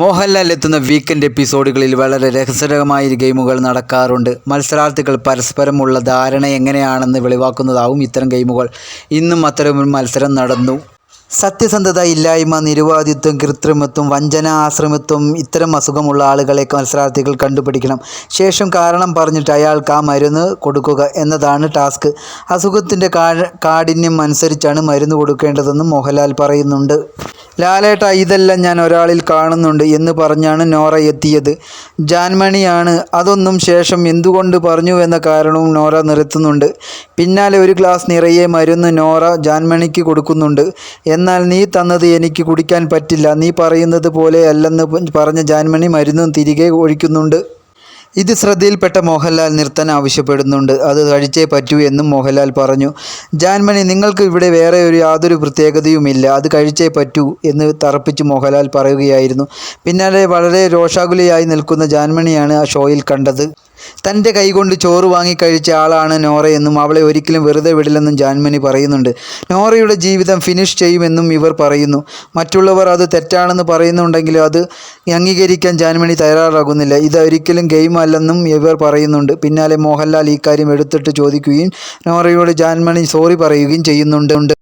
മോഹൻലാൽ എത്തുന്ന വീക്കെൻഡ് എപ്പിസോഡുകളിൽ വളരെ രഹസ്യകമായ ഗെയിമുകൾ നടക്കാറുണ്ട്. മത്സരാർത്ഥികൾ പരസ്പരമുള്ള ധാരണ എങ്ങനെയാണെന്ന് വെളിവാക്കുന്നതാവും ഇത്തരം ഗെയിമുകൾ ഇന്നും അത്തരമൊരു മത്സരം നടന്നു. സത്യസന്ധത ഇല്ലായ്മ നിരുവാദിത്വം കൃത്രിമത്വം വഞ്ചന ആശ്രമത്വം ഇത്തരം അസുഖമുള്ള ആളുകളെ മത്സരാർത്ഥികൾ കണ്ടുപിടിക്കണം. ശേഷം കാരണം പറഞ്ഞിട്ട് അയാൾക്ക് ആ മരുന്ന് കൊടുക്കുക എന്നതാണ് ടാസ്ക്. അസുഖത്തിന്റെ കാഠിന്യം അനുസരിച്ചാണ് മരുന്ന് കൊടുക്കേണ്ടതെന്നും മോഹൻലാൽ പറയുന്നുണ്ട്. ലാലേട്ട ഇതെല്ലാം ഞാൻ ഒരാളിൽ കാണുന്നുണ്ട് എന്ന് പറഞ്ഞാണ് നോറ എത്തിയത്. ജാൻമണിയാണ്. അതൊന്നും ശേഷം എന്തുകൊണ്ട് പറഞ്ഞു എന്ന കാരണവും നോറ നിർത്തുന്നുണ്ട് പിന്നാലെ ഒരു ഗ്ലാസ് നിറയെ മരുന്ന് നോറ ജാൻമണിക്ക് കൊടുക്കുന്നുണ്ട്. എന്നാൽ നീ തന്നത് എനിക്ക് കുടിക്കാൻ പറ്റില്ല. നീ പറയുന്നത് പോലെ അല്ലെന്ന് പറഞ്ഞ ജാൻമണി മരുന്നും തിരികെ ഒഴിക്കുന്നുണ്ട്. ഇത് ശ്രദ്ധയിൽപ്പെട്ട മോഹൻലാൽ നിർത്താൻ ആവശ്യപ്പെടുന്നുണ്ട്. അത് കഴിച്ചേ പറ്റൂ എന്നും മോഹൻലാൽ പറഞ്ഞു. ജാൻമണി നിങ്ങൾക്ക് ഇവിടെ വേറെ ഒരു യാതൊരു പ്രത്യേകതയുമില്ല. അത് കഴിച്ചേ പറ്റൂ എന്ന് തറപ്പിച്ച് മോഹൻലാൽ പറയുകയായിരുന്നു. പിന്നാലെ വളരെ രോഷാകുലയായി നിൽക്കുന്ന ജാൻമണിയാണ് ആ ഷോയിൽ കണ്ടത്. തന്റെ കൈകൊണ്ട് ചോറ് വാങ്ങി കഴിച്ച ആളാണ് നോറയെന്നും അവളെ ഒരിക്കലും വെറുതെ വിടില്ലെന്നും ജാൻമണി പറയുന്നുണ്ട്. നോറയുടെ ജീവിതം ഫിനിഷ് ചെയ്യുമെന്നും ഇവർ പറയുന്നു. മറ്റുള്ളവർ അത് തെറ്റാണെന്ന് പറയുന്നുണ്ടെങ്കിലും അത് അംഗീകരിക്കാൻ ജാൻമണി തയ്യാറാകുന്നില്ല. ഇത് ഒരിക്കലും ഗെയിം അല്ലെന്നും ഇവർ പറയുന്നുണ്ട്. പിന്നാലെ മോഹൻലാൽ ഈ കാര്യം എടുത്തിട്ട് ചോദിക്കുകയും നോറയോട് ജാൻമണി സോറി പറയുകയും ചെയ്യുന്നുണ്ട്.